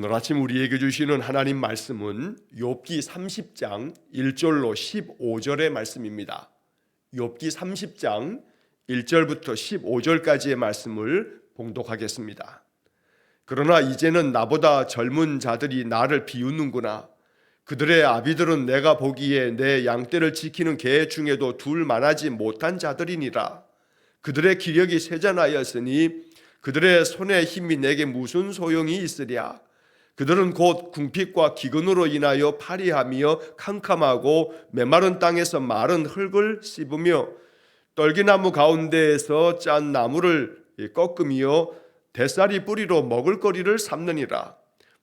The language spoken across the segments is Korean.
오늘 아침 우리에게 주시는 하나님 말씀은 욥기 30장 1절로 15절의 말씀입니다. 욥기 30장 1절부터 15절까지의 말씀을 봉독하겠습니다. 그러나 이제는 나보다 젊은 자들이 나를 비웃는구나. 그들의 아비들은 내가 보기에 내 양떼를 지키는 개 중에도 둘 만하지 못한 자들이니라. 그들의 기력이 쇠잔하였으니 그들의 손의 힘이 내게 무슨 소용이 있으랴. 그들은 곧 궁핍과 기근으로 인하여 파리하며 캄캄하고 메마른 땅에서 마른 흙을 씹으며 떨기나무 가운데에서 짠 나무를 꺾으며 대쌀이 뿌리로 먹을거리를 삼느니라.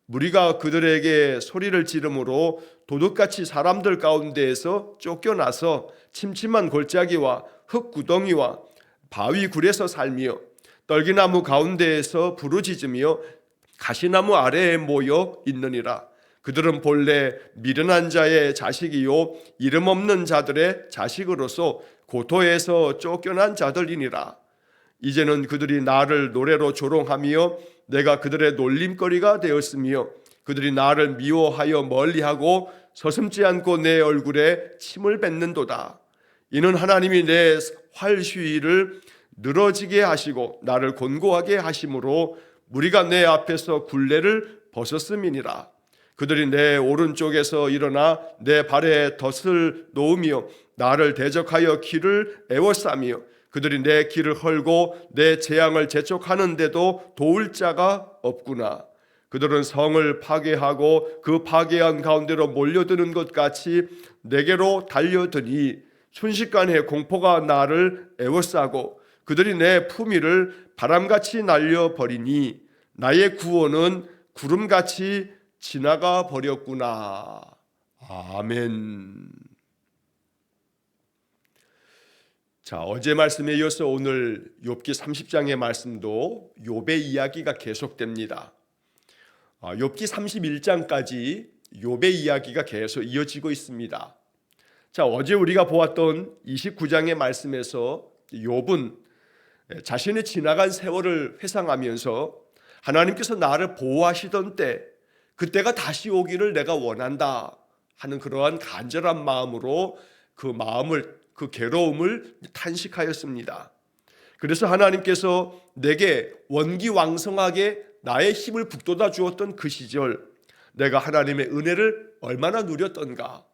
무리가 그들에게 소리를 지르므로 도둑같이 사람들 가운데에서 쫓겨나서 침침한 골짜기와 흙구덩이와 바위 굴에서 살며 떨기나무 가운데에서 부르짖으며 가시나무 아래에 모여 있느니라. 그들은 본래 미련한 자의 자식이요 이름 없는 자들의 자식으로서 고토에서 쫓겨난 자들이니라. 이제는 그들이 나를 노래로 조롱하며 내가 그들의 놀림거리가 되었으며 그들이 나를 미워하여 멀리하고 서슴지 않고 내 얼굴에 침을 뱉는도다. 이는 하나님이 내 활휴일을 늘어지게 하시고 나를 곤고하게 하심으로 무리가 내 앞에서 굴레를 벗었음이니라. 그들이 내 오른쪽에서 일어나 내 발에 덫을 놓으며 나를 대적하여 길을 애워싸며 그들이 내 길을 헐고 내 재앙을 재촉하는데도 도울 자가 없구나. 그들은 성을 파괴하고 그 파괴한 가운데로 몰려드는 것 같이 내게로 달려드니 순식간에 공포가 나를 애워싸고 그들이 내 품위를 바람같이 날려버리니 나의 구원은 구름같이 지나가 버렸구나. 아멘. 자, 어제 말씀에 이어서 오늘 욥기 30장의 말씀도 욥의 이야기가 계속됩니다. 아, 욥기 31장까지 욥의 이야기가 계속 이어지고 있습니다. 자, 어제 우리가 보았던 29장의 말씀에서 욥은 자신의 지나간 세월을 회상하면서 하나님께서 나를 보호하시던 때 그때가 다시 오기를 내가 원한다 하는 그러한 간절한 마음으로 그 마음을 그 괴로움을 탄식하였습니다. 그래서 하나님께서 내게 원기왕성하게 나의 힘을 북돋아 주었던 그 시절 내가 하나님의 은혜를 얼마나 누렸던가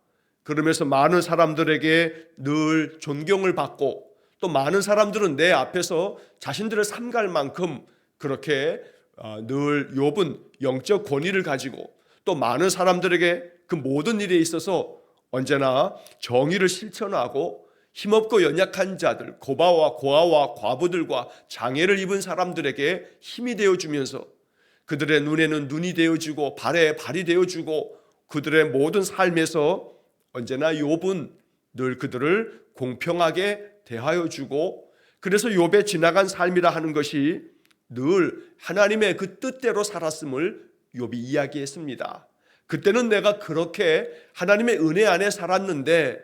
그러면서 많은 사람들에게 늘 존경을 받고 또 많은 사람들은 내 앞에서 자신들을 삼갈 만큼 그렇게 어, 늘 욥은 영적 권위를 가지고 또 많은 사람들에게 그 모든 일에 있어서 언제나 정의를 실천하고 힘없고 연약한 자들, 고바와 고아와 과부들과 장애를 입은 사람들에게 힘이 되어 주면서 그들의 눈에는 눈이 되어 주고 발에 발이 되어 주고 그들의 모든 삶에서 언제나 욥은 늘 그들을 공평하게 대하여 주고 그래서 욥의 지나간 삶이라 하는 것이 늘 하나님의 그 뜻대로 살았음을 욥이 이야기했습니다. 그때는 내가 그렇게 하나님의 은혜 안에 살았는데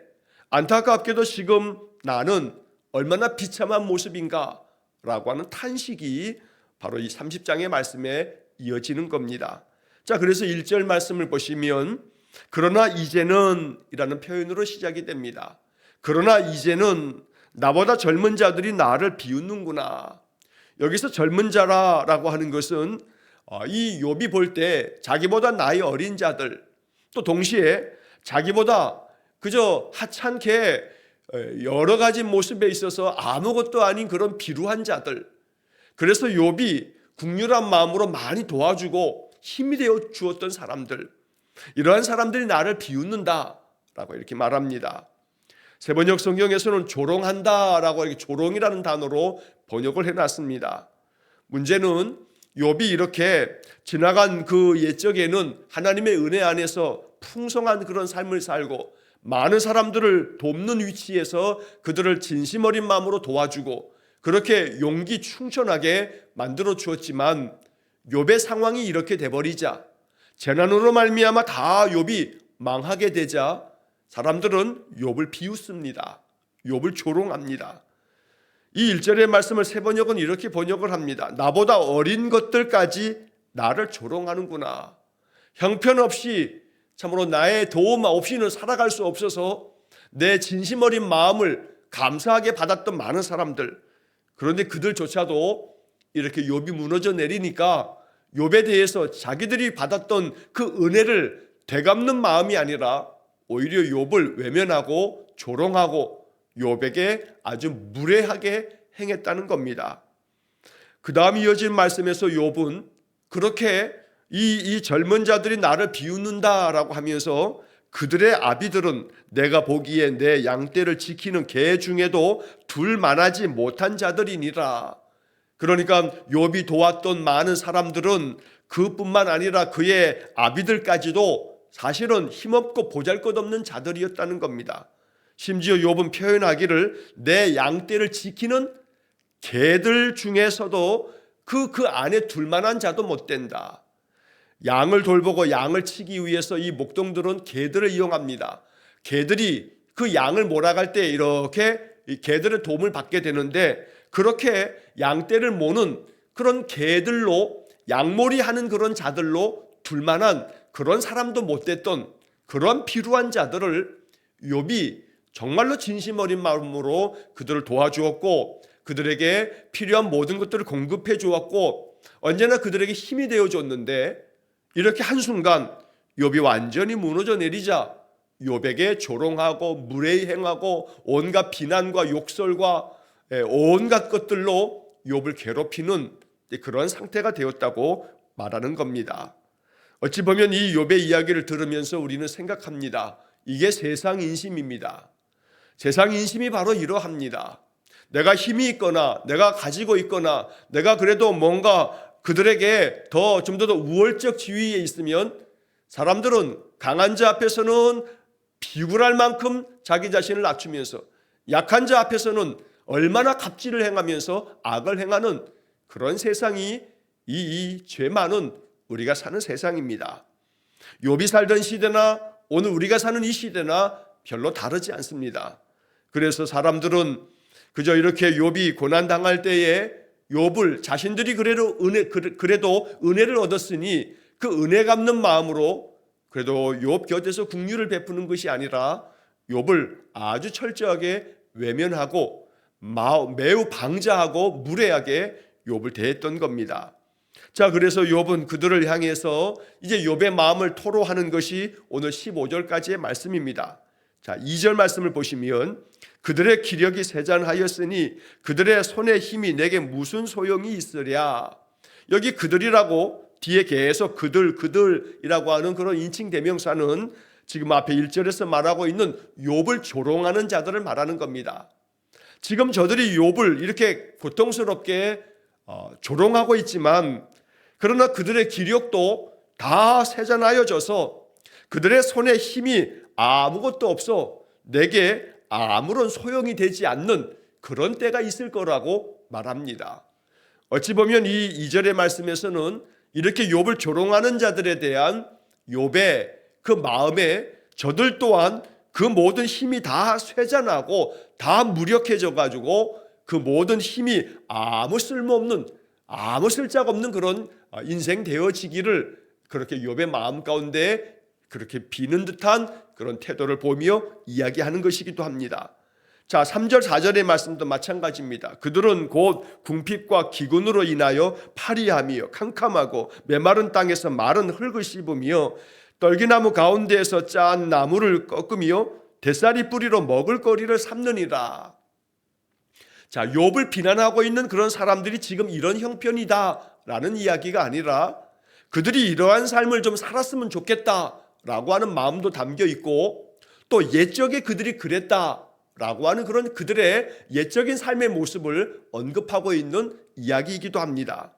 안타깝게도 지금 나는 얼마나 비참한 모습인가 라고 하는 탄식이 바로 이 30장의 말씀에 이어지는 겁니다. 자, 그래서 1절 말씀을 보시면 그러나 이제는 이라는 표현으로 시작이 됩니다. 그러나 이제는 나보다 젊은 자들이 나를 비웃는구나. 여기서 젊은 자라라고 하는 것은 어, 이 욥이 볼 때 자기보다 나이 어린 자들 또 동시에 자기보다 그저 하찮게 여러 가지 모습에 있어서 아무것도 아닌 그런 비루한 자들 그래서 욥이 국률한 마음으로 많이 도와주고 힘이 되어 주었던 사람들 이러한 사람들이 나를 비웃는다라고 이렇게 말합니다. 세번역 성경에서는 조롱한다라고 이렇게 조롱이라는 단어로 번역을 해놨습니다. 문제는 욥이 이렇게 지나간 그 옛적에는 하나님의 은혜 안에서 풍성한 그런 삶을 살고 많은 사람들을 돕는 위치에서 그들을 진심 어린 마음으로 도와주고 그렇게 용기 충천하게 만들어 주었지만 욥의 상황이 이렇게 돼 버리자 재난으로 말미암아 다 욥이 망하게 되자 사람들은 욥을 비웃습니다. 욥을 조롱합니다. 이 1절의 말씀을 세 번역은 이렇게 번역을 합니다. 나보다 어린 것들까지 나를 조롱하는구나. 형편없이 참으로 나의 도움 없이는 살아갈 수 없어서 내 진심 어린 마음을 감사하게 받았던 많은 사람들 그런데 그들조차도 이렇게 욥이 무너져 내리니까 욥에 대해서 자기들이 받았던 그 은혜를 되갚는 마음이 아니라 오히려 욥을 외면하고 조롱하고 욥에게 아주 무례하게 행했다는 겁니다. 그 다음 이어진 말씀에서 욥은 그렇게 이, 이 젊은 자들이 나를 비웃는다라고 하면서 그들의 아비들은 내가 보기에 내 양떼를 지키는 개 중에도 둘만하지 못한 자들이니라. 그러니까 욥이 도왔던 많은 사람들은 그뿐만 아니라 그의 아비들까지도 사실은 힘없고 보잘것없는 자들이었다는 겁니다. 심지어 욥은 표현하기를 내 양떼를 지키는 개들 중에서도 그그 안에 둘만한 자도 못 된다. 양을 돌보고 양을 치기 위해서 이 목동들은 개들을 이용합니다. 개들이 그 양을 몰아갈 때 이렇게 이 개들의 도움을 받게 되는데 그렇게 양떼를 모는 그런 개들로 양몰이 하는 그런 자들로 둘만한 그런 사람도 못 됐던 그런 필요한 자들을 욥이 정말로 진심 어린 마음으로 그들을 도와주었고 그들에게 필요한 모든 것들을 공급해 주었고 언제나 그들에게 힘이 되어 줬는데 이렇게 한순간 욥이 완전히 무너져 내리자 욥에게 조롱하고 무례히 행하고 온갖 비난과 욕설과 예, 온갖 것들로 욥을 괴롭히는 그런 상태가 되었다고 말하는 겁니다. 어찌 보면 이 욥의 이야기를 들으면서 우리는 생각합니다. 이게 세상 인심입니다. 세상 인심이 바로 이러합니다. 내가 힘이 있거나 내가 가지고 있거나 내가 그래도 뭔가 그들에게 더 좀더 우월적 지위에 있으면 사람들은 강한 자 앞에서는 비굴할 만큼 자기 자신을 낮추면서 약한 자 앞에서는 얼마나 갑질을 행하면서 악을 행하는 그런 세상이 이, 이 죄 많은 우리가 사는 세상입니다. 욥이 살던 시대나 오늘 우리가 사는 이 시대나 별로 다르지 않습니다. 그래서 사람들은 그저 이렇게 욥이 고난 당할 때에 욥을 자신들이 그래도 은혜 그래도 은혜를 얻었으니 그 은혜 갚는 마음으로 그래도 욥 곁에서 국류를 베푸는 것이 아니라 욥을 아주 철저하게 외면하고 매우 방자하고 무례하게 욥을 대했던 겁니다. 자, 그래서 욥은 그들을 향해서 이제 욥의 마음을 토로하는 것이 오늘 15절까지의 말씀입니다. 자, 2절 말씀을 보시면 그들의 기력이 세잔하였으니 그들의 손의 힘이 내게 무슨 소용이 있으랴. 여기 그들이라고 뒤에 계속 그들 그들이라고 하는 그런 인칭 대명사는 지금 앞에 1절에서 말하고 있는 욥을 조롱하는 자들을 말하는 겁니다. 지금 저들이 욥을 이렇게 고통스럽게 어, 조롱하고 있지만 그러나 그들의 기력도 다 세잔하여져서 그들의 손에 힘이 아무것도 없어 내게 아무런 소용이 되지 않는 그런 때가 있을 거라고 말합니다. 어찌 보면 이 2절의 말씀에서는 이렇게 욥을 조롱하는 자들에 대한 욥의 그 마음에 저들 또한 그 모든 힘이 다 쇠잔하고 다 무력해져 가지고 그 모든 힘이 아무 쓸모없는 아무 쓸짝 없는 그런 인생 되어지기를 그렇게 욥의 마음 가운데 그렇게 비는 듯한 그런 태도를 보며 이야기하는 것이기도 합니다. 자, 3절 4절의 말씀도 마찬가지입니다. 그들은 곧 궁핍과 기근으로 인하여 파리하며 캄캄하고 메마른 땅에서 마른 흙을 씹으며 떨기나무 가운데에서 짠 나무를 꺾으며 대사리 뿌리로 먹을 거리를 삼느니라. 자, 욥을 비난하고 있는 그런 사람들이 지금 이런 형편이다라는 이야기가 아니라 그들이 이러한 삶을 좀 살았으면 좋겠다라고 하는 마음도 담겨 있고 또 옛적에 그들이 그랬다라고 하는 그런 그들의 옛적인 삶의 모습을 언급하고 있는 이야기이기도 합니다.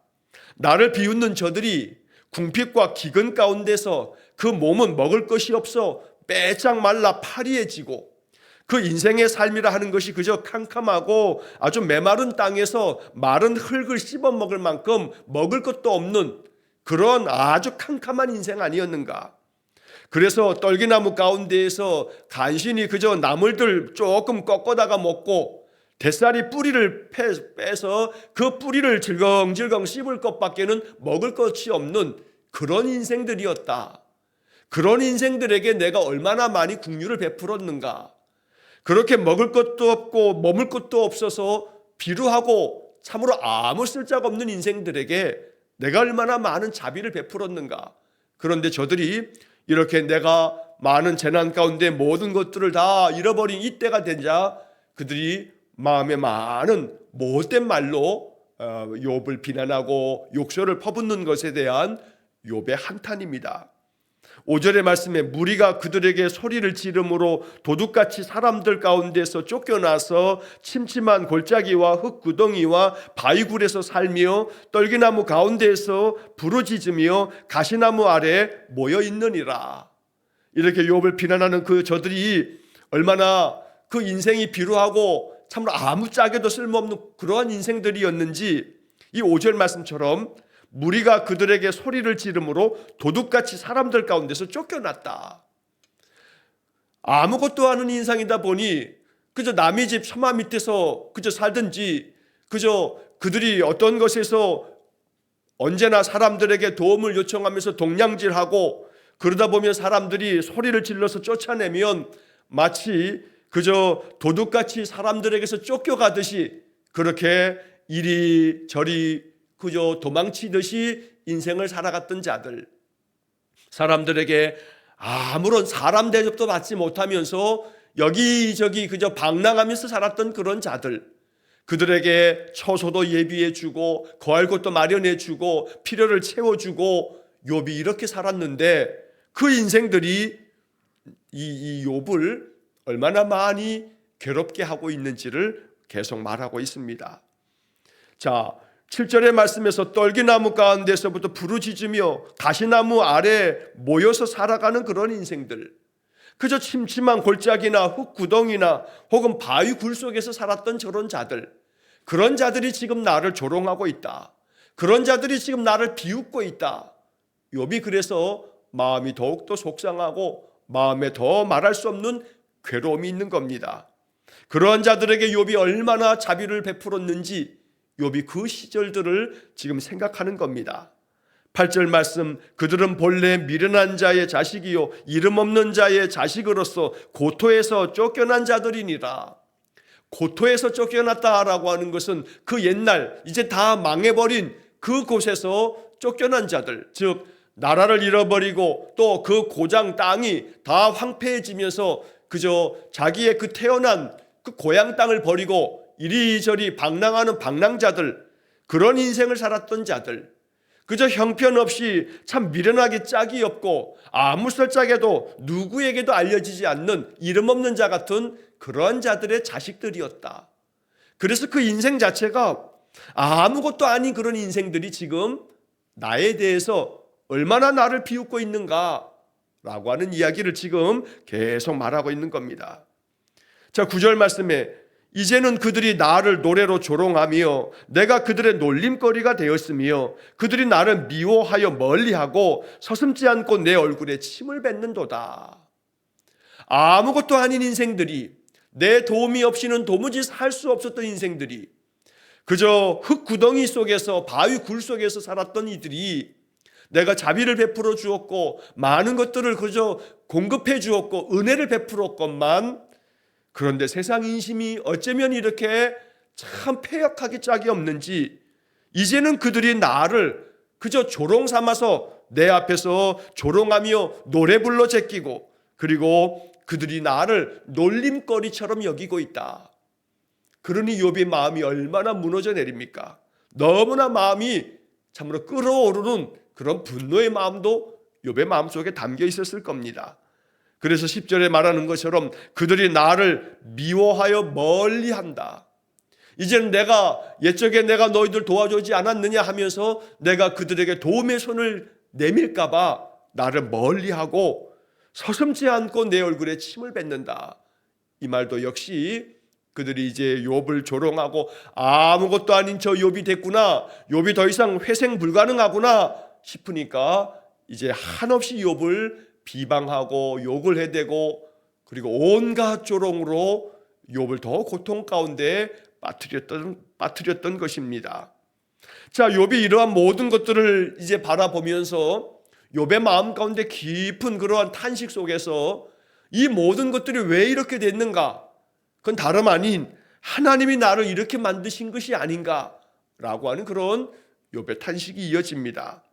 나를 비웃는 저들이 궁핍과 기근 가운데서 그 몸은 먹을 것이 없어 빼짝 말라 파리해지고 그 인생의 삶이라 하는 것이 그저 캄캄하고 아주 메마른 땅에서 마른 흙을 씹어 먹을 만큼 먹을 것도 없는 그런 아주 캄캄한 인생 아니었는가? 그래서 떨기나무 가운데에서 간신히 그저 나물들 조금 꺾어다가 먹고 대살이 뿌리를 빼서 그 뿌리를 질겅질겅 씹을 것밖에는 먹을 것이 없는 그런 인생들이었다. 그런 인생들에게 내가 얼마나 많이 국류를 베풀었는가. 그렇게 먹을 것도 없고 머물 것도 없어서 비루하고 참으로 아무 쓸데가 없는 인생들에게 내가 얼마나 많은 자비를 베풀었는가. 그런데 저들이 이렇게 내가 많은 재난 가운데 모든 것들을 다 잃어버린 이때가 되자 그들이 마음에 많은 못된 말로 어, 욥을 비난하고 욕설을 퍼붓는 것에 대한 욥의 한탄입니다. 5절의 말씀에 무리가 그들에게 소리를 지름으로 도둑같이 사람들 가운데서 쫓겨나서 침침한 골짜기와 흙구덩이와 바위굴에서 살며 떨기나무 가운데에서 부르짖으며 가시나무 아래 모여 있느니라. 이렇게 욥을 비난하는 그 저들이 얼마나 그 인생이 비루하고 참으로 아무짝에도 쓸모없는 그러한 인생들이었는지 이 5절 말씀처럼 무리가 그들에게 소리를 지름으로 도둑같이 사람들 가운데서 쫓겨났다. 아무것도 아는 인상이다 보니 그저 남의 집 처마 밑에서 그저 살든지 그저 그들이 어떤 것에서 언제나 사람들에게 도움을 요청하면서 동냥질하고 그러다 보면 사람들이 소리를 질러서 쫓아내면 마치 그저 도둑같이 사람들에게서 쫓겨가듯이 그렇게 이리저리 그저 도망치듯이 인생을 살아갔던 자들 사람들에게 아무런 사람 대접도 받지 못하면서 여기저기 그저 방랑하면서 살았던 그런 자들 그들에게 처소도 예비해 주고 거할 곳도 마련해 주고 필요를 채워 주고 욥이 이렇게 살았는데 그 인생들이 이, 이 욥을 얼마나 많이 괴롭게 하고 있는지를 계속 말하고 있습니다. 자, 7절의 말씀에서 떨기나무 가운데서부터 부르짖으며 가시나무 아래 모여서 살아가는 그런 인생들. 그저 침침한 골짜기나 흙구덩이나 혹은 바위 굴 속에서 살았던 저런 자들. 그런 자들이 지금 나를 조롱하고 있다. 그런 자들이 지금 나를 비웃고 있다. 욥이 그래서 마음이 더욱더 속상하고 마음에 더 말할 수 없는 괴로움이 있는 겁니다. 그러한 자들에게 욥이 얼마나 자비를 베풀었는지 욥이 그 시절들을 지금 생각하는 겁니다. 8절 말씀 그들은 본래 미련한 자의 자식이요 이름 없는 자의 자식으로서 고토에서 쫓겨난 자들이니라. 고토에서 쫓겨났다라고 하는 것은 그 옛날 이제 다 망해버린 그 곳에서 쫓겨난 자들 즉 나라를 잃어버리고 또 그 고장 땅이 다 황폐해지면서 그저 자기의 그 태어난 그 고향 땅을 버리고 이리저리 방랑하는 방랑자들 그런 인생을 살았던 자들 그저 형편없이 참 미련하게 짝이 없고 아무 설짝에도 누구에게도 알려지지 않는 이름 없는 자 같은 그러한 자들의 자식들이었다. 그래서 그 인생 자체가 아무것도 아닌 그런 인생들이 지금 나에 대해서 얼마나 나를 비웃고 있는가 라고 하는 이야기를 지금 계속 말하고 있는 겁니다. 자, 9절 말씀에 이제는 그들이 나를 노래로 조롱하며 내가 그들의 놀림거리가 되었으며 그들이 나를 미워하여 멀리하고 서슴지 않고 내 얼굴에 침을 뱉는도다. 아무것도 아닌 인생들이 내 도움이 없이는 도무지 살 수 없었던 인생들이 그저 흙 구덩이 속에서 바위 굴 속에서 살았던 이들이 내가 자비를 베풀어 주었고 많은 것들을 그저 공급해 주었고 은혜를 베풀었건만 그런데 세상 인심이 어쩌면 이렇게 참 폐역하기 짝이 없는지 이제는 그들이 나를 그저 조롱 삼아서 내 앞에서 조롱하며 노래 불러 제끼고 그리고 그들이 나를 놀림거리처럼 여기고 있다. 그러니 욥의 마음이 얼마나 무너져 내립니까? 너무나 마음이 참으로 끓어오르는 그런 분노의 마음도 욥의 마음속에 담겨 있었을 겁니다. 그래서 10절에 말하는 것처럼 그들이 나를 미워하여 멀리 한다. 이제는 내가 옛적에 내가 너희들 도와주지 않았느냐 하면서 내가 그들에게 도움의 손을 내밀까봐 나를 멀리하고 서슴지 않고 내 얼굴에 침을 뱉는다. 이 말도 역시 그들이 이제 욥을 조롱하고 아무것도 아닌 저 욥이 됐구나. 욥이 더 이상 회생 불가능하구나 싶으니까 이제 한없이 욥을 비방하고 욕을 해대고 그리고 온갖 조롱으로 욥을 더 고통 가운데 빠뜨렸던 빠뜨렸던 것입니다. 자, 욥이 이러한 모든 것들을 이제 바라보면서 욥의 마음 가운데 깊은 그러한 탄식 속에서 이 모든 것들이 왜 이렇게 됐는가? 그건 다름 아닌 하나님이 나를 이렇게 만드신 것이 아닌가라고 하는 그런 욥의 탄식이 이어집니다.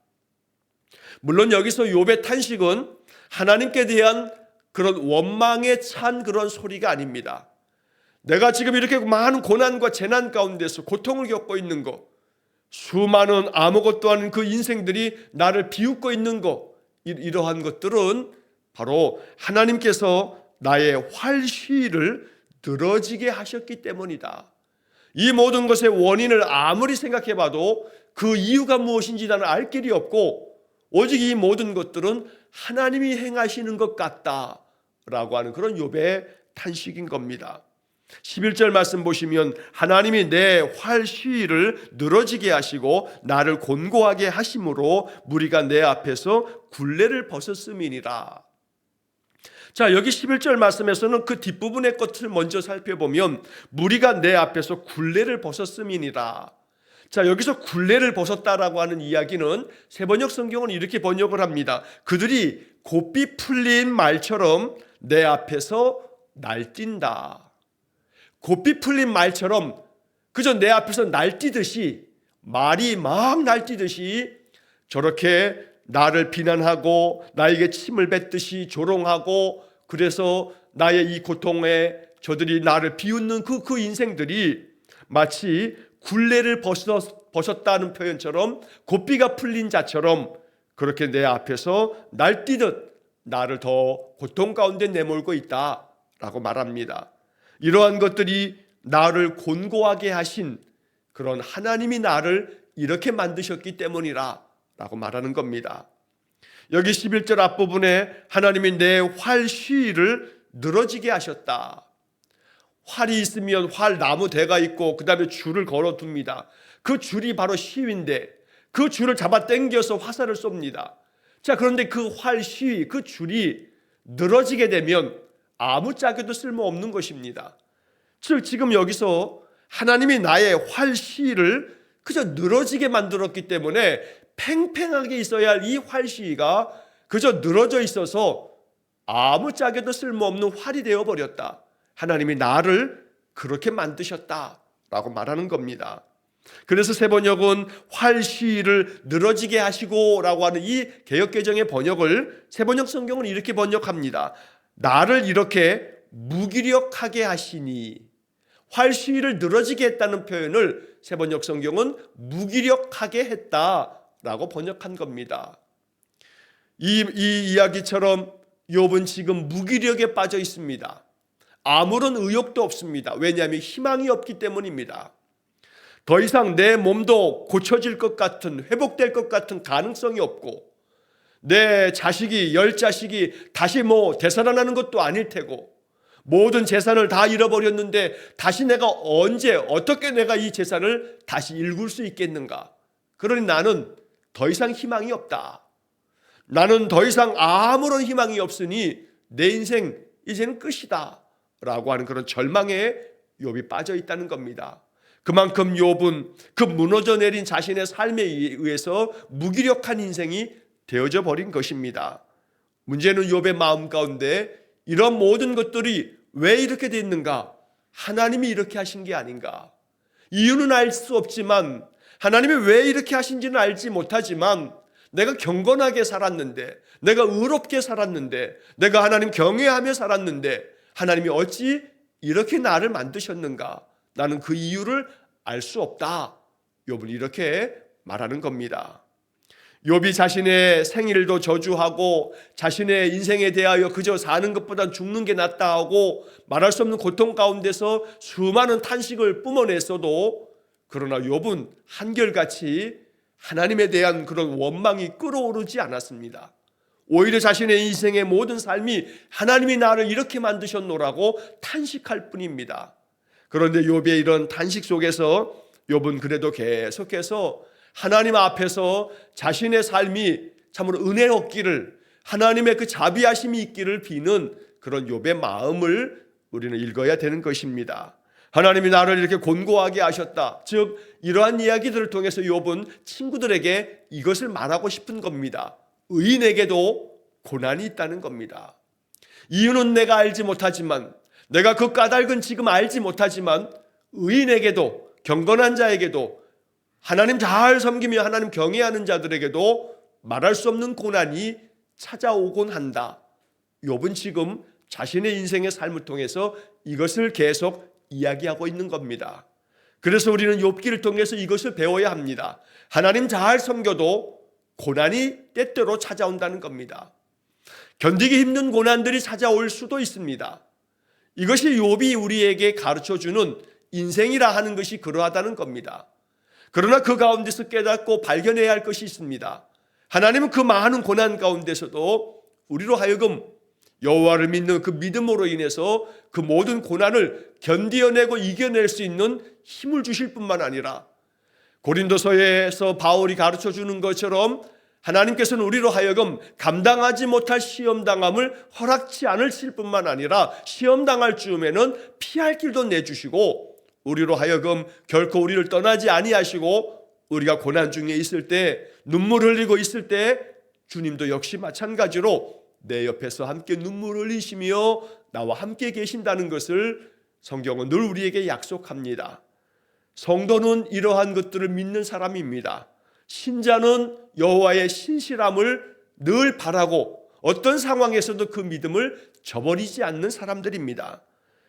물론 여기서 욥의 탄식은 하나님께 대한 그런 원망에 찬 그런 소리가 아닙니다. 내가 지금 이렇게 많은 고난과 재난 가운데서 고통을 겪고 있는 것, 수많은 아무것도 아닌 그 인생들이 나를 비웃고 있는 것, 이- 이러한 것들은 바로 하나님께서 나의 활시를 늘어지게 하셨기 때문이다. 이 모든 것의 원인을 아무리 생각해 봐도 그 이유가 무엇인지 나는 알 길이 없고 오직 이 모든 것들은 하나님이 행하시는 것 같다라고 하는 그런 욥의 탄식인 겁니다. 11절 말씀 보시면 하나님이 내 활시를 늘어지게 하시고 나를 곤고하게 하심으로 무리가 내 앞에서 굴레를 벗었음이니라. 자, 여기 11절 말씀에서는 그 뒷부분의 것을 먼저 살펴보면 무리가 내 앞에서 굴레를 벗었음이니라. 자, 여기서 굴레를 벗었다라고 하는 이야기는 세번역 성경은 이렇게 번역을 합니다. 그들이 곱비 풀린 말처럼 내 앞에서 날뛴다. 곱비 풀린 말처럼 그저 내 앞에서 날뛰듯이 말이 막 날뛰듯이 저렇게 나를 비난하고 나에게 침을 뱉듯이 조롱하고 그래서 나의 이 고통에 저들이 나를 비웃는 그, 그 인생들이 마치 굴레를 벗었, 벗었다는 표현처럼 고삐가 풀린 자처럼 그렇게 내 앞에서 날뛰듯 나를 더 고통 가운데 내몰고 있다 라고 말합니다. 이러한 것들이 나를 곤고하게 하신 그런 하나님이 나를 이렇게 만드셨기 때문이라 라고 말하는 겁니다. 여기 11절 앞부분에 하나님이 내 활시를 늘어지게 하셨다. 활이 있으면 활 나무 대가 있고 그 다음에 줄을 걸어 둡니다. 그 줄이 바로 시위인데 그 줄을 잡아 당겨서 화살을 쏩니다. 자, 그런데 그 활 시위, 그 줄이 늘어지게 되면 아무 짝에도 쓸모없는 것입니다. 즉, 지금 여기서 하나님이 나의 활 시위를 그저 늘어지게 만들었기 때문에 팽팽하게 있어야 할 이 활 시위가 그저 늘어져 있어서 아무 짝에도 쓸모없는 활이 되어 버렸다. 하나님이 나를 그렇게 만드셨다라고 말하는 겁니다. 그래서 세 번역은 활시를 늘어지게 하시고라고 하는 이 개역 개정의 번역을 세 번역 성경은 이렇게 번역합니다. 나를 이렇게 무기력하게 하시니 활시를 늘어지게 했다는 표현을 세 번역 성경은 무기력하게 했다라고 번역한 겁니다. 이, 이 이야기처럼 욥은 지금 무기력에 빠져 있습니다. 아무런 의욕도 없습니다. 왜냐하면 희망이 없기 때문입니다. 더 이상 내 몸도 고쳐질 것 같은 회복될 것 같은 가능성이 없고 내 자식이 열 자식이 다시 뭐 되살아나는 것도 아닐 테고 모든 재산을 다 잃어버렸는데 다시 내가 언제 어떻게 내가 이 재산을 다시 일굴 수 있겠는가? 그러니 나는 더 이상 희망이 없다. 나는 더 이상 아무런 희망이 없으니 내 인생 이제는 끝이다. 라고 하는 그런 절망에 욥이 빠져 있다는 겁니다. 그만큼 욥은 그 무너져 내린 자신의 삶에 의해서 무기력한 인생이 되어져 버린 것입니다. 문제는 욥의 마음 가운데 이런 모든 것들이 왜 이렇게 됐는가? 하나님이 이렇게 하신 게 아닌가? 이유는 알 수 없지만 하나님이 왜 이렇게 하신지는 알지 못하지만 내가 경건하게 살았는데 내가 의롭게 살았는데 내가 하나님 경외하며 살았는데 하나님이 어찌 이렇게 나를 만드셨는가? 나는 그 이유를 알 수 없다. 욥은 이렇게 말하는 겁니다. 욥이 자신의 생일도 저주하고 자신의 인생에 대하여 그저 사는 것보다 죽는 게 낫다 하고 말할 수 없는 고통 가운데서 수많은 탄식을 뿜어냈어도 그러나 욥은 한결같이 하나님에 대한 그런 원망이 끓어오르지 않았습니다. 오히려 자신의 인생의 모든 삶이 하나님이 나를 이렇게 만드셨노라고 탄식할 뿐입니다. 그런데 욥의 이런 탄식 속에서 욥은 그래도 계속해서 하나님 앞에서 자신의 삶이 참으로 은혜롭기를 하나님의 그 자비하심이 있기를 비는 그런 욥의 마음을 우리는 읽어야 되는 것입니다. 하나님이 나를 이렇게 곤고하게 하셨다. 즉 이러한 이야기들을 통해서 욥은 친구들에게 이것을 말하고 싶은 겁니다. 의인에게도 고난이 있다는 겁니다. 이유는 내가 알지 못하지만 내가 그 까닭은 지금 알지 못하지만 의인에게도 경건한 자에게도 하나님 잘 섬기며 하나님 경외하는 자들에게도 말할 수 없는 고난이 찾아오곤 한다. 욥은 지금 자신의 인생의 삶을 통해서 이것을 계속 이야기하고 있는 겁니다. 그래서 우리는 욥기를 통해서 이것을 배워야 합니다. 하나님 잘 섬겨도 고난이 때때로 찾아온다는 겁니다. 견디기 힘든 고난들이 찾아올 수도 있습니다. 이것이 욥이 우리에게 가르쳐 주는 인생이라 하는 것이 그러하다는 겁니다. 그러나 그 가운데서 깨닫고 발견해야 할 것이 있습니다. 하나님은 그 많은 고난 가운데서도 우리로 하여금 여호와를 믿는 그 믿음으로 인해서 그 모든 고난을 견디어내고 이겨낼 수 있는 힘을 주실 뿐만 아니라 고린도서에서 바울이 가르쳐 주는 것처럼 하나님께서는 우리로 하여금 감당하지 못할 시험 당함을 허락치 않으실 뿐만 아니라 시험 당할 즈음에는 피할 길도 내주시고 우리로 하여금 결코 우리를 떠나지 아니하시고 우리가 고난 중에 있을 때 눈물 흘리고 있을 때 주님도 역시 마찬가지로 내 옆에서 함께 눈물 흘리시며 나와 함께 계신다는 것을 성경은 늘 우리에게 약속합니다. 성도는 이러한 것들을 믿는 사람입니다. 신자는 여호와의 신실함을 늘 바라고 어떤 상황에서도 그 믿음을 저버리지 않는 사람들입니다.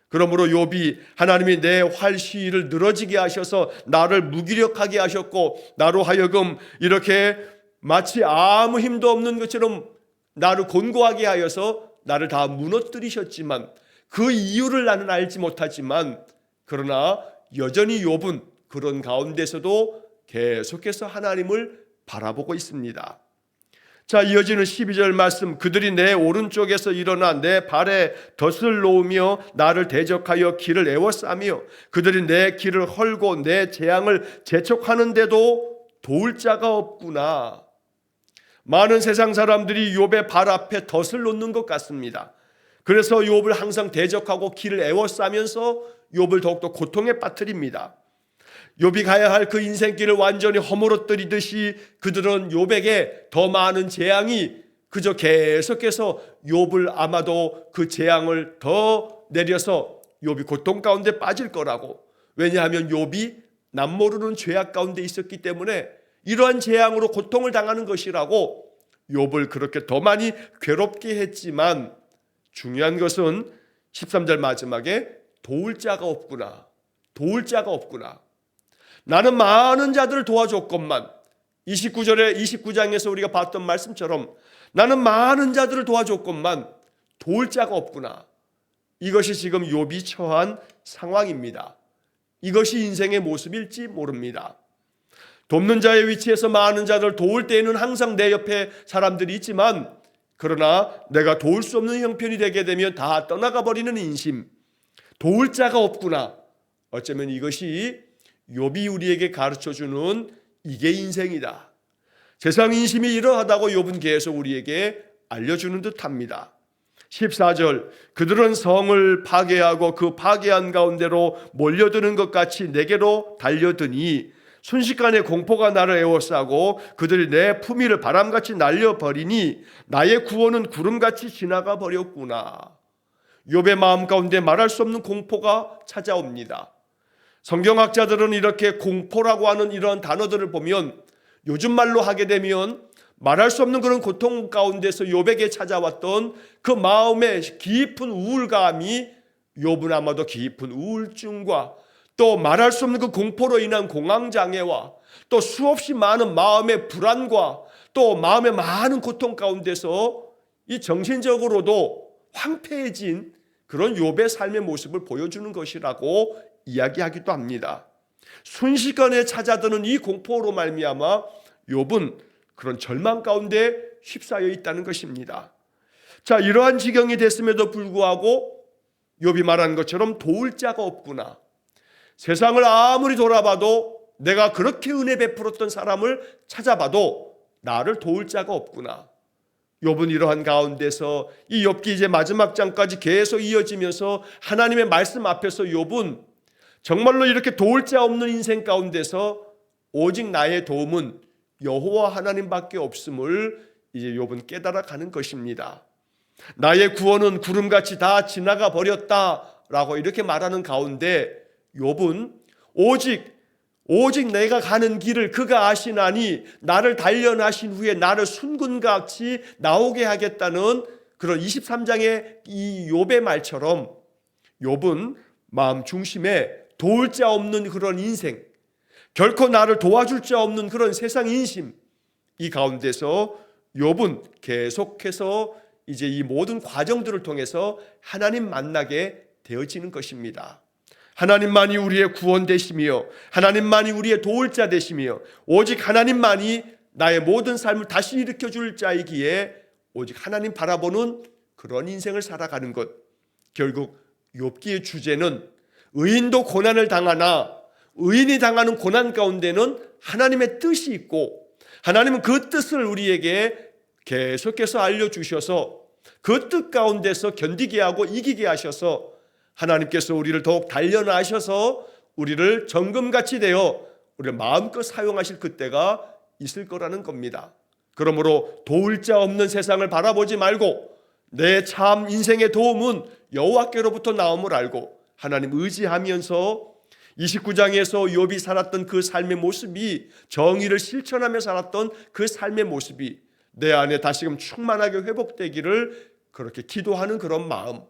그러므로 욥이 하나님이 내 활시를 늘어지게 하셔서 나를 무기력하게 하셨고 나로 하여금 이렇게 마치 아무 힘도 없는 것처럼 나를 곤고하게 하여서 나를 다 무너뜨리셨지만 그 이유를 나는 알지 못하지만 그러나 여전히 욥은 그런 가운데서도 계속해서 하나님을 바라보고 있습니다. 자, 이어지는 12절 말씀. 그들이 내 오른쪽에서 일어나 내 발에 덫을 놓으며 나를 대적하여 길을 애워싸며 그들이 내 길을 헐고 내 재앙을 재촉하는데도 도울 자가 없구나. 많은 세상 사람들이 욥의 발 앞에 덫을 놓는 것 같습니다. 그래서 욥을 항상 대적하고 길을 애워싸면서 욥을 더욱더 고통에 빠뜨립니다. 욥이 가야 할 그 인생길을 완전히 허물어뜨리듯이 그들은 욥에게 더 많은 재앙이 그저 계속해서 욥을 아마도 그 재앙을 더 내려서 욥이 고통 가운데 빠질 거라고 왜냐하면 욥이 남모르는 죄악 가운데 있었기 때문에 이러한 재앙으로 고통을 당하는 것이라고 욥을 그렇게 더 많이 괴롭게 했지만 중요한 것은 13절 마지막에 도울 자가 없구나. 도울 자가 없구나. 나는 많은 자들을 도와줬건만 29절에 29장에서 우리가 봤던 말씀처럼 나는 많은 자들을 도와줬건만 도울 자가 없구나. 이것이 지금 욥이 처한 상황입니다. 이것이 인생의 모습일지 모릅니다. 돕는 자의 위치에서 많은 자들 도울 때에는 항상 내 옆에 사람들이 있지만 그러나 내가 도울 수 없는 형편이 되게 되면 다 떠나가 버리는 인심. 도울 자가 없구나. 어쩌면 이것이 욥이 우리에게 가르쳐 주는 이게 인생이다. 세상 인심이 이러하다고 욥은 계속 우리에게 알려주는 듯합니다. 14절 그들은 성을 파괴하고 그 파괴한 가운데로 몰려드는 것 같이 내게로 달려드니 순식간에 공포가 나를 에워싸고 그들이 내 품위를 바람같이 날려버리니 나의 구원은 구름같이 지나가 버렸구나. 욥의 마음 가운데 말할 수 없는 공포가 찾아옵니다. 성경학자들은 이렇게 공포라고 하는 이런 단어들을 보면 요즘 말로 하게 되면 말할 수 없는 그런 고통 가운데서 욥에게 찾아왔던 그 마음의 깊은 우울감이 욥은 아마도 깊은 우울증과 또 말할 수 없는 그 공포로 인한 공황 장애와 또 수없이 많은 마음의 불안과 또 마음의 많은 고통 가운데서 이 정신적으로도 황폐해진 그런 욥의 삶의 모습을 보여주는 것이라고 이야기하기도 합니다. 순식간에 찾아드는 이 공포로 말미암아 욥은 그런 절망 가운데 휩싸여 있다는 것입니다. 자, 이러한 지경이 됐음에도 불구하고 욥이 말한 것처럼 도울 자가 없구나. 세상을 아무리 돌아봐도 내가 그렇게 은혜 베풀었던 사람을 찾아봐도 나를 도울 자가 없구나. 욥은 이러한 가운데서 이 욥기 이제 마지막 장까지 계속 이어지면서 하나님의 말씀 앞에서 욥은 정말로 이렇게 도울 자 없는 인생 가운데서 오직 나의 도움은 여호와 하나님밖에 없음을 이제 욥은 깨달아 가는 것입니다. 나의 구원은 구름같이 다 지나가 버렸다라고 이렇게 말하는 가운데 욥은 오직 오직 내가 가는 길을 그가 아시나니 나를 단련하신 후에 나를 순군같이 나오게 하겠다는 그런 23장의 이 욥의 말처럼 욥은 마음 중심에 도울 자 없는 그런 인생 결코 나를 도와줄 자 없는 그런 세상 인심 이 가운데서 욥은 계속해서 이제 이 모든 과정들을 통해서 하나님 만나게 되어지는 것입니다. 하나님만이 우리의 구원 되시며 하나님만이 우리의 도울 자 되시며 오직 하나님만이 나의 모든 삶을 다시 일으켜 줄 자이기에 오직 하나님 바라보는 그런 인생을 살아가는 것. 결국 욥기의 주제는 의인도 고난을 당하나 의인이 당하는 고난 가운데는 하나님의 뜻이 있고 하나님은 그 뜻을 우리에게 계속해서 알려 주셔서 그 뜻 가운데서 견디게 하고 이기게 하셔서 하나님께서 우리를 더욱 단련하셔서 우리를 정금같이 되어 우리를 마음껏 사용하실 그때가 있을 거라는 겁니다. 그러므로 도울 자 없는 세상을 바라보지 말고 내 참 인생의 도움은 여호와께로부터 나옴을 알고 하나님 의지하면서 29장에서 욥이 살았던 그 삶의 모습이 정의를 실천하며 살았던 그 삶의 모습이 내 안에 다시금 충만하게 회복되기를 그렇게 기도하는 그런 마음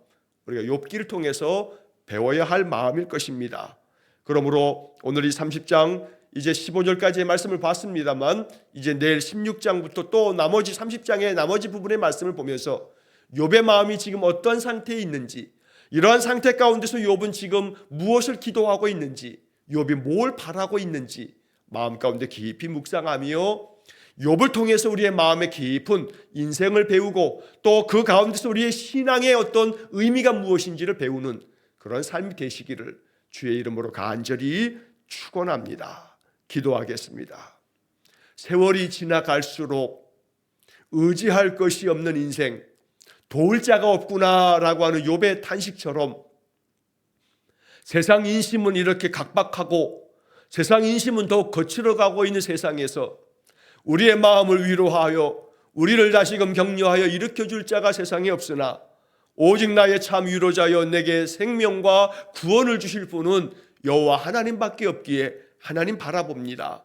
우리가 욥기를 통해서 배워야 할 마음일 것입니다. 그러므로 오늘 이 30장 이제 15절까지의 말씀을 봤습니다만 이제 내일 16장부터 또 나머지 30장의 나머지 부분의 말씀을 보면서 욥의 마음이 지금 어떤 상태에 있는지 이러한 상태 가운데서 욥은 지금 무엇을 기도하고 있는지 욥이 뭘 바라고 있는지 마음 가운데 깊이 묵상하며 욥을 통해서 우리의 마음의 깊은 인생을 배우고 또 그 가운데서 우리의 신앙의 어떤 의미가 무엇인지를 배우는 그런 삶이 되시기를 주의 이름으로 간절히 축원합니다. 기도하겠습니다. 세월이 지나갈수록 의지할 것이 없는 인생, 도울 자가 없구나라고 하는 욥의 탄식처럼 세상 인심은 이렇게 각박하고 세상 인심은 더욱 거칠어 가고 있는 세상에서 우리의 마음을 위로하여 우리를 다시금 격려하여 일으켜 줄 자가 세상에 없으나 오직 나의 참 위로자여 내게 생명과 구원을 주실 분은 여호와 하나님밖에 없기에 하나님 바라봅니다.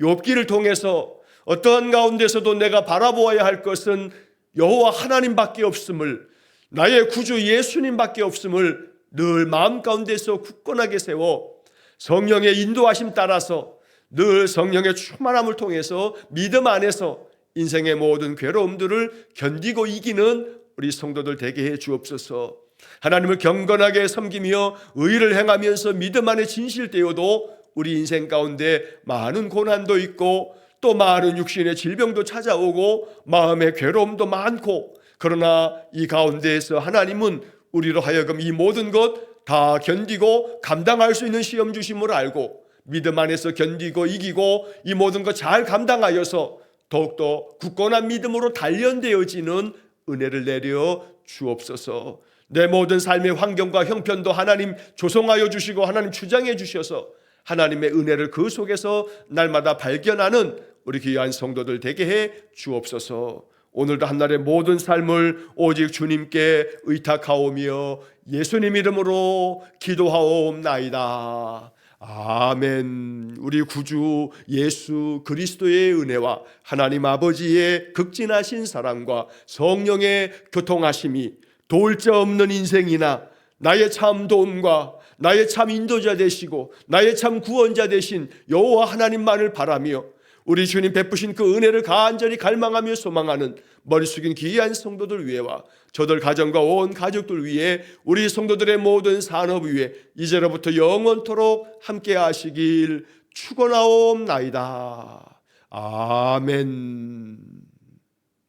욥기를 통해서 어떠한 가운데서도 내가 바라보아야 할 것은 여호와 하나님밖에 없음을 나의 구주 예수님밖에 없음을 늘 마음 가운데서 굳건하게 세워 성령의 인도하심 따라서 늘 성령의 충만함을 통해서 믿음 안에서 인생의 모든 괴로움들을 견디고 이기는 우리 성도들 되게 해 주옵소서. 하나님을 경건하게 섬기며 의를 행하면서 믿음 안에 진실되어도 우리 인생 가운데 많은 고난도 있고 또 많은 육신의 질병도 찾아오고 마음의 괴로움도 많고 그러나 이 가운데에서 하나님은 우리로 하여금 이 모든 것 다 견디고 감당할 수 있는 시험 주심을 알고 믿음 안에서 견디고 이기고 이 모든 것 잘 감당하여서 더욱더 굳건한 믿음으로 단련되어지는 은혜를 내려 주옵소서. 내 모든 삶의 환경과 형편도 하나님 조성하여 주시고 하나님 주장해 주셔서 하나님의 은혜를 그 속에서 날마다 발견하는 우리 귀한 성도들 되게 해 주옵소서. 오늘도 한날의 모든 삶을 오직 주님께 의탁하오며 예수님 이름으로 기도하옵나이다. 아멘. 우리 구주 예수 그리스도의 은혜와 하나님 아버지의 극진하신 사랑과 성령의 교통하심이 도울 자 없는 인생이나 나의 참 도움과 나의 참 인도자 되시고 나의 참 구원자 되신 여호와 하나님만을 바라며 우리 주님 베푸신 그 은혜를 간절히 갈망하며 소망하는 머리 숙인 귀한 성도들 위해와 저들 가정과 온 가족들 위해 우리 성도들의 모든 산업 위에 이제로부터 영원토록 함께 하시길 축원하옵나이다. 아멘.